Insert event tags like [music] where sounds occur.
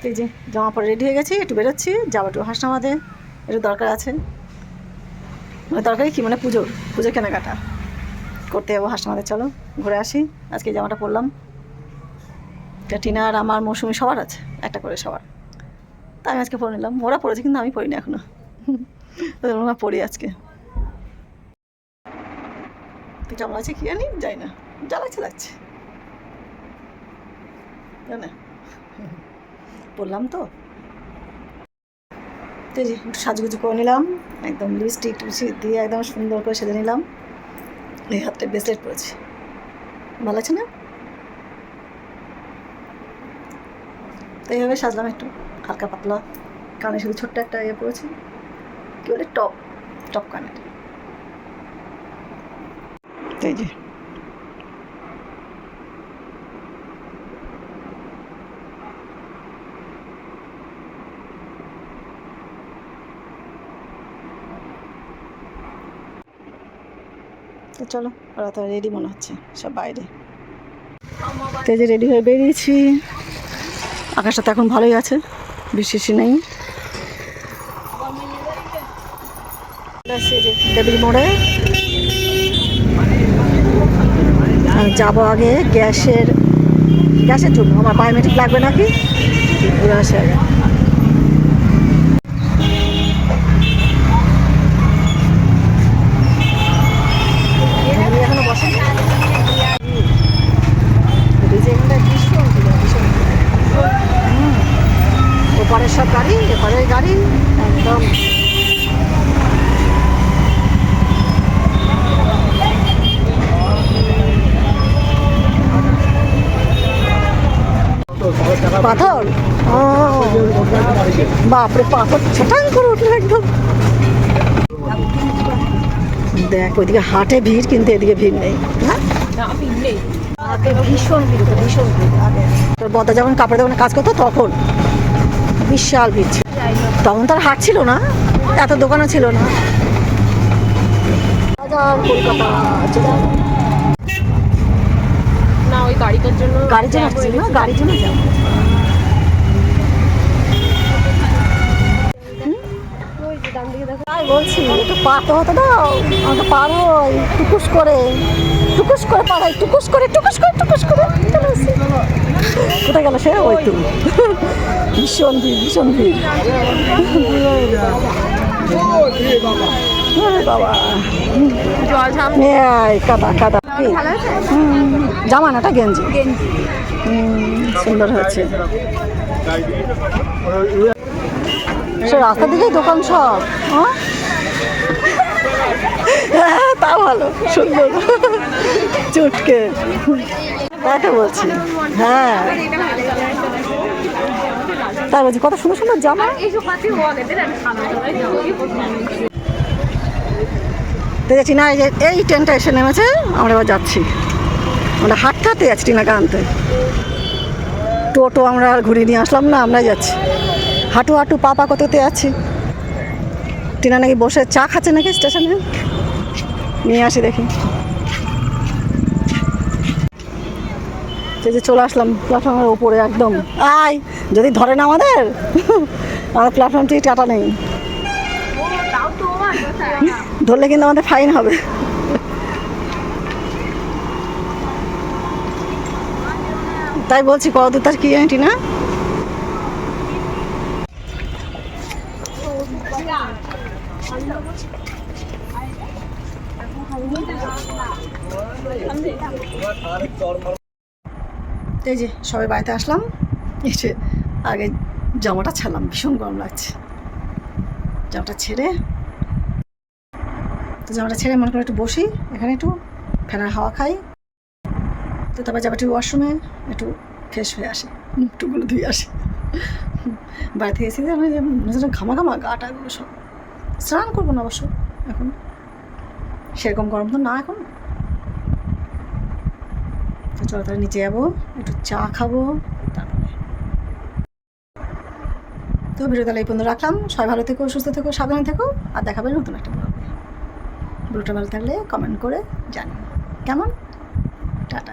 তো এই যে জামা পরে রেডি হয়ে গেছি, একটু বেরোচ্ছি, যাব একটু হাসনামাদে একটু দরকার আছে। মানে দরকারি কি? মানে পুজোর পুজোর কেনাকাটা। করতে যাব হাসনা হাসনামাদে চলো, ঘুরে আসি। আজকে জামাটা পরলাম। এটা টিনা আর আমার মৌসুমি সবার আছে, একটা করে সবার। তা আমি আজকে পরে নিলাম। ওরা পড়েছে কিন্তু আমি পড়িনি এখনও। ওদের মনে হয় পড়ি আজকে। তো কেমন আছে কি জানি? যাই না। জ্বালাচ্ছে লাগছে। জানে? বললাম তো। একটু সাজুগুজু করে নিলাম, একদম লিপস্টিক টিপস্টিক দিয়ে একদম সুন্দর করে সেজে নিলাম। এই হাতটা ব্রেসলেট পরেছি। ভালো আছে না? তো এইভাবে সাজলাম একটু, হালকা পাতলা। কানে শুধু ছোট্ট একটা ইয়ে পড়েছি কি বলে টপ টপ কানের। তো এই যে তো চলো ওরা তো রেডি মনে হচ্ছে সব বাইরে। তো যে রেডি হয়ে বেরিয়েছি। আকাশটা তো এখন ভালোই আছে বৃষ্টি নেই। দেবীর মোড়ে। যাব আগে গ্যাসের গ্যাসের জন্য আমার বায়োমেট্রিক লাগবে নাকি? ঘুরে আসে আগে। ভীষণ ওপারের সব গাড়ি এপারের গাড়ি, একদম। পাথর? বাপরে, পাথর ছটাং করে উঠল একদম। দেখ, ওইদিকে হাটে ভিড়, কিন্তু এদিকে ভিড় নেই। হ্যাঁ? আগে ভীষণ ভিড় হতো ভীষণ ভিড় আগে। বদা যখন কাপড় দোকানে কাজ করতো তখন বিশাল ভিড় ছিল। তখন তার হাট ছিল না এত দোকানও ছিল না। কলকাতা না ওই গাড়িটার জন্য গাড়ির জন্য না? গাড়ির জন্য যাব। তাই একটু দাও টুকুস করে টুকুস করে টুকুস করে টুকুস করে টুকুস করে। কোথায় গেল সে? ওই তো। ভীষণ ভিড় ভীষণ ভিড়। বাবা। কাদা কাদা। কি? হুম, জামা গেঞ্জি সুন্দর হয়েছে। সে রাস্তার দিকেই দোকান সব হ্যাঁ? তা ভালো, সুন্দর। চুটকে। তাই তো বলছি। হ্যাঁ। তাই বলছি, কত সুন্দর সুন্দর জামা। দেখেছি না, এই এই ট্রেনটা এসে নেমেছে, আমরা এবার যাচ্ছি। আমরা হাঁটতে হাঁটতে যাচ্ছি টিনাকে আনতে টোটো আমরা আর ঘুরিয়ে নিয়ে আসলাম না, আমরাই যাচ্ছি। হাঁটু হাঁটু পা পা করতে যাচ্ছি টিনা নাকি বসে চা খাচ্ছে নাকি স্টেশনে? নিয়ে আসি দেখি। যে চলে আসলাম প্ল্যাটফর্মের উপরে একদম। আয়, যদি ধরে না আমাদের আমাদের প্ল্যাটফর্ম থেকে টাটা নেই। ধরলে কিন্তু আমাদের ফাইন হবে। তাই বলছি কত তার কি জানি না এই যে সবাই বাড়িতে আসলাম। এসে আগে জামাটা ছাড়লাম, ভীষণ গরম লাগছে। জামাটা ছেড়ে, তো জামাটা ছেড়ে মনে করে একটু বসি, এখানে একটু ফ্যানের হাওয়া খাই। তো তারপর যাব একটু ওয়াশরুমে একটু ফ্রেশ হয়ে আসি মুখটুকুলো ধুয়ে আসি। [laughs] বাড়ি থেকে এসে আমি যে হচ্ছে ঘামা ঘামা গাটাগুলো সব স্নান করব না অবশ্য এখন। সেরকম গরম তো না এখন। তো চলো তাহলে নিচে যাব, একটু চা খাব, তারপরে। তো ভিডিও তাহলে এই পর্যন্ত রাখলাম। সবাই ভালো থেকো, সুস্থ থেকো, সাবধানে থেকো, আর দেখাবে নতুন একটা ব্লগে ব্লগটা ভালো থাকলে কমেন্ট করে জানিও। কেমন? টাটা।